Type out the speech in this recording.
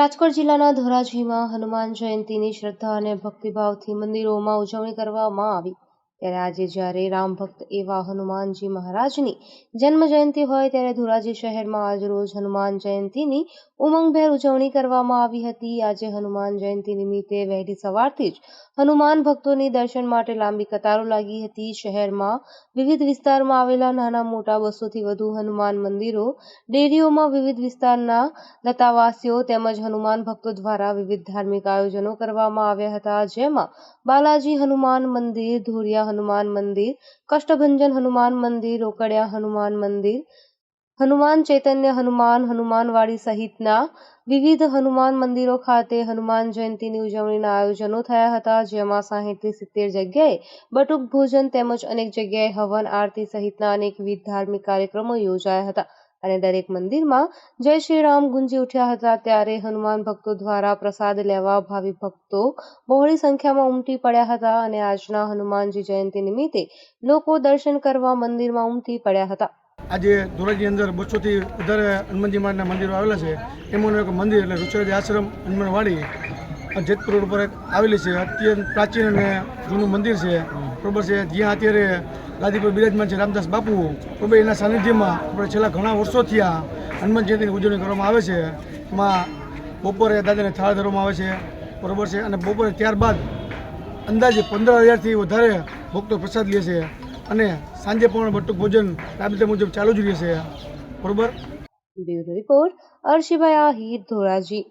રાજકોટ જિલ્લાના ધોરાજીમાં હનુમાન જયંતીની શ્રદ્ધા અને ભક્તિભાવથી મંદિરોમાં ઉજવણી કરવામાં આવી. ત્યારે આજે જ્યારે રામ ભક્ત એવા હનુમાનજી મહારાજની જન્મ જયંતિ હોય ત્યારે ધોરાજી શહેરમાં આજરોજ હનુમાન જયંતિની ઉમંગભેર ઉજવણી કરવામાં આવી હતી. આજે હનુમાન જયંતિ નિમિત્તે વહેલી સવારથી જ હનુમાન ભક્તોની દર્શન માટે લાંબી કતારો લાગી હતી. શહેરમાં વિવિધ વિસ્તારમાં આવેલા નાના મોટા બસોથી વધુ હનુમાન મંદિરો, ડેરીઓમાં વિવિધ વિસ્તારના લતાવાસીઓ તેમજ હનુમાન ભક્તો દ્વારા વિવિધ ધાર્મિક આયોજનો કરવામાં આવ્યા હતા. જેમાં બાલાજી હનુમાન મંદિર, ધોરિયા હનુમાન મંદિર કષ્ટભંજન હનુમાન મંદિર રોકડિયા હનુમાન મંદિર હનુમાન ચૈતન્ય હનુમાન હનુમાનવાડી સહિતના વિવિધ હનુમાન મંદિરો ખાતે હનુમાન જયંતીની ઉજવણીના આયોજનો થયા હતા, જેમાં સાહીઠથી સિત્તેર જગ્યાએ બટુક ભોજન તેમજ અનેક જગ્યાએ હવન આરતી સહિતના અનેકવિધ ધાર્મિક કાર્યક્રમો યોજાયા હતા. અને દરેક મંદિરમાં જય શ્રી રામ ગુંજી ઉઠ્યા હતા ત્યારે હનુમાન ભક્તો દ્વારા પ્રસાદ લેવા ભાવિ ભક્તો બહોળી સંખ્યામાં ઉમટી પડ્યા હતા અને આજના હનુમાનજી જયંતી નિમિત્તે લોકો દર્શન કરવા મંદિરમાં ઉમટી પડ્યા હતા. આજે ધોરાજી અંદર બસોથી વધારે હનુમાનજી મહારાજના મંદિરો આવેલા છે. એમાંનું એક મંદિર એટલે ઋષરાજ આશ્રમ હનુમાનવાડી. જેતપુર રોડ ઉપર આવેલી છે, અત્યંત પ્રાચીન અને જૂનું મંદિર છે. બરોબર છે, જ્યાં અત્યારે ગાદી બિરાજમાન છે રામદાસ બાપુ. બરોબર, એના સાનિધ્યમાં આપણે છેલ્લા ઘણા વર્ષોથી આ હનુમાન જયંતિની ઉજવણી કરવામાં આવે છે. એમાં બપોરે દાદાને થાળ ધરવામાં આવે છે. બરોબર છે, અને બપોરે ત્યારબાદ અંદાજે પંદર હજારથી વધારે ભક્તો પ્રસાદ લે છે અને સાંજે પણ બટુક ભોજન રાબેતા મુજબ ચાલુ જ રહેશે બરોબર? Bureau report, Arshibhai Ahir Dhoraji.